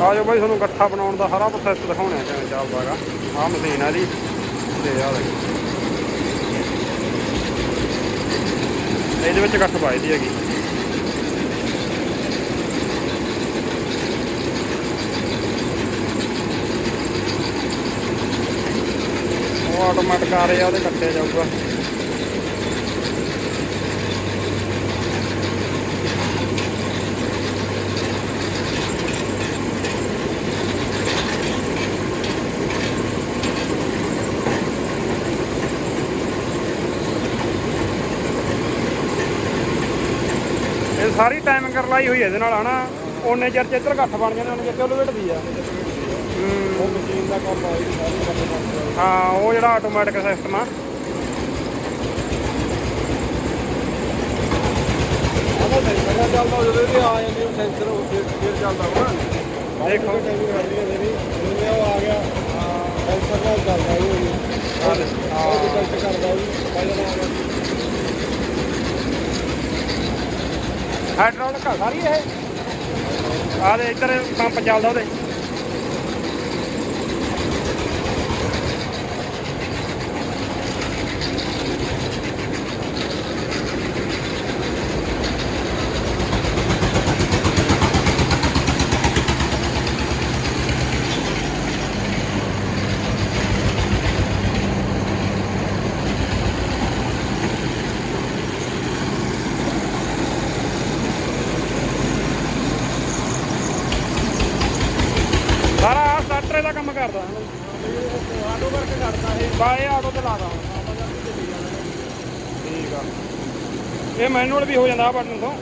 ਆ ਜਾਓ ਬਾਈ, ਤੁਹਾਨੂੰ ਗੱਠਾ ਬਣਾਉਣ ਦਾ ਸਾਰਾ ਪ੍ਰੋਸੈਸ ਦਿਖਾਉਣਾ ਕਿਵੇਂ ਚੱਲਦਾ ਹੈਗਾ। ਆਹ ਮਸ਼ੀਨ ਆ ਜੀ। ਤੇ ਆ ਦੇਖੋ। ਇਹਦੇ ਵਿੱਚ ਗੱਠ ਪਾਈ ਦੀ ਹੈਗੀ। ਉਹ ਆਟੋਮੈਟਿਕ ਆ ਰਿਹਾ ਉਹਦੇ ਕੱਟਿਆ ਜਾਊਗਾ। ਸਾਰੀ ਟਾਈਮਿੰਗ ਕਰ ਲਾਈ ਹੋਈ ਹੈ ਇਹਦੇ ਨਾਲ ਹਨਾ? ਉਹਨੇ ਚਿਰ ਚ ਇੱਧਰ ਘੱਟ ਬਣ ਜਾਂਦੇ ਉਹਨੇ ਚਿਰ ਚ ਉਹਨੂੰ ਵੇਟਦੀ ਆ। ਹੂੰ। ਉਹ ਮਸ਼ੀਨ ਦਾ ਕੰਮ ਆਈ ਸਾਰੀ ਕੰਮ ਕਰਦਾ ਹਾਂ ਉਹ ਜਿਹੜਾ ਆਟੋਮੈਟਿਕ ਸਿਸਟਮ ਆ। ਆਹ ਸੈਂਸਰ ਨਾਲ ਚੱਲਦਾ ਜਦੋਂ ਇਹ ਆ ਜਾਂਦੇ ਉਹ ਸੈਂਸਰ ਉਹ ਫਿਰ ਫਿਰ ਚੱਲਦਾ ਹੋਣਾ। ਦੇਖੋ। ਟਾਈਮਿੰਗ ਰਹਿੰਦੀ ਹੈ ਮੇਰੀ ਜਿਵੇਂ ਉਹ ਆ ਗਿਆ ਸੈਂਸਰ ਨਾਲ ਚੱਲਦਾ ਉਹ ਵੀ ਉਹ ਡਿਟੈਕਟ ਕਰਦਾ ਵੀ ਪਹਿਲਾਂ ਆ ਗਿਆ। ਹਾਈਡ੍ਰੋਲਿਕ ਆ ਸਾਰੀ ਇਹ। ਆ ਦੇ ਇੱਧਰ ਪੰਪ ਚੱਲਦਾ ਉਹਦੇ ਸਾਰਾ ਸਟਾਰਟਰ ਦਾ ਕੰਮ ਕਰਦਾ ਆਟੋ ਕਰਕੇ ਛੱਡਦਾ ਇਹ ਬਾ ਇਹ ਆਟੋ ਤੇ ਲਾਦਾ ਠੀਕ ਆ। ਇਹ ਮੈਨੂਅਲ ਵੀ ਹੋ ਜਾਂਦਾ ਆ ਬਟਨ ਤੋਂ।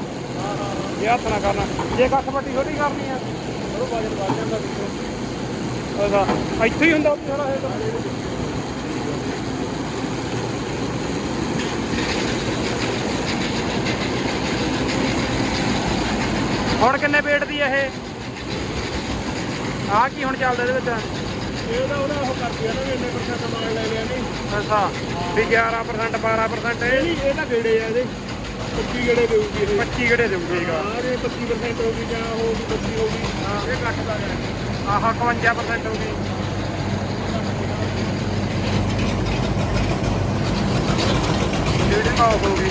ਇਹ ਹੱਥ ਨਾਲ ਕਰਨਾ। ਜੇ ਕੱਖ ਪੱਟੀ ਛੋਟੀ ਕਰਨੀ ਆ। ਉਹ ਵਜਨ ਵੱਧ ਜਾਂਦਾ ਵਿੱਚੋਂ ਅੱਛਾ ਇੱਥੇ ਹੀ ਹੁੰਦਾ ਉੱਥੇ ਸਾਰਾ ਇਹ ਤਾਂ। ਹੁਣ ਕਿੰਨੇ weight ਦੀ ਇਹ? ਆ ਕੀ ਹੁਣ ਚੱਲਦਾ ਇਹਦੇ ਵਿੱਚ? ਇਹ ਤਾਂ ਉਹਦਾ ਉਹ ਕਰਦੀ ਆ ਨਾ ਵੀ ਇੰਨੇ ਪਰਸੈਂਟ ਮਾਲ ਲੈ ਲਿਆ ਨਹੀਂ। ਅੱਛਾ ਵੀ 11% 12% ਇਹ ਇਹ? ਨਹੀਂ ਇਹ ਤਾਂ ਗੇੜੇ ਆ ਇਹਦੇ। 25 ਗੇੜੇ ਦੇਊਗੀ ਇਹ। 25 ਕਿਹੜੇ ਦੇਊਗਾ ਹਾਂ ਇਹ 25% ਹੋ ਗਈ ਜਾਂ ਉਹ 25 ਹੋ ਗਈ। ਹਾਂ ਇਹ ਘੱਟ ਦਾ ਜਾਣਾ ਆਹ 51% ਹੋ ਗਈ। ਜਿਹੜੀ ਮਾਫ ਹੋ ਗਈ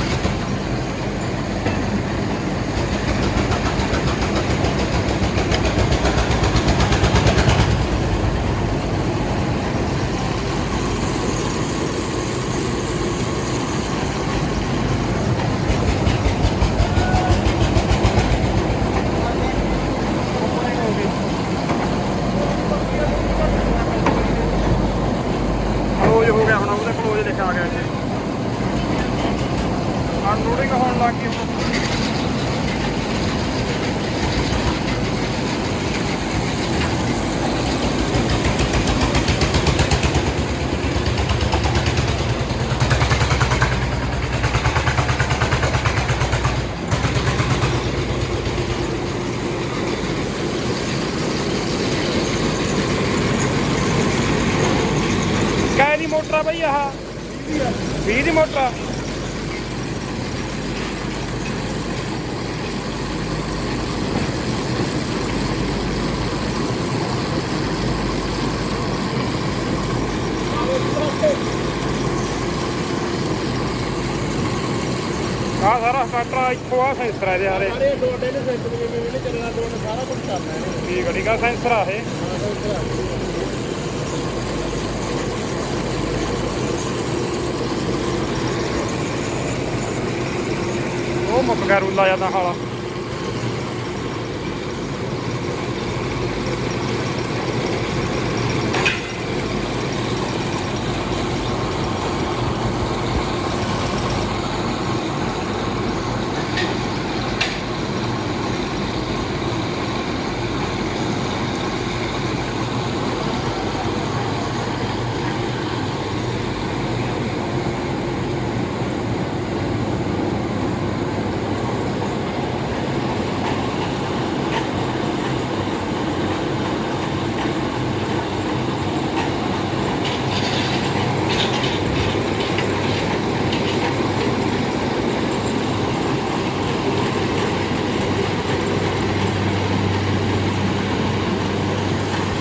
ਕਲੋਜ਼ ਹੋ ਗਿਆ ਹੁਣ ਉਹਦੇ ਕਲੋਜ਼ ਲਿਖਿਆ ਆ ਗਿਆ ਜੀ ਅਨਲੋਡਿੰਗ ਹੋਣ ਲੱਗ ਗਈ। ਹੁਣ ਕਾਹ ਮੋਟਰ ਆ ਬਈ ਆਹ। 20 ਦੀ ਮੋਟਰ ਆ। ਆਹ ਸਾਰਾ ਸਟਾਰਟਰ ਆ, ਇੱਥੋਂ ਆ ਸੈਂਸਰ ਆ ਇਹਦੇ ਹਾਰੇ ਸਾਰੇ ਡੋਡੇ ਨੇ ਦੇ ਵਿੱਚ ਇਹਨੇ ਚੱਲਣਾ ਡੋਡ ਸਾਰਾ ਕੁਝ ਕਰਨਾ ਇਹਨੇ। ਕੀ ਗੜੀ ਦਾ ਸੈਂਸਰ ਆ ਇਹ। ਹਾਂ ਸੈਂਸਰ ਆ ਉਹ ਮੁੱਕ ਗਿਆ ਰੂਲਾ ਜਾਂਦਾ ਹਾਲਾ।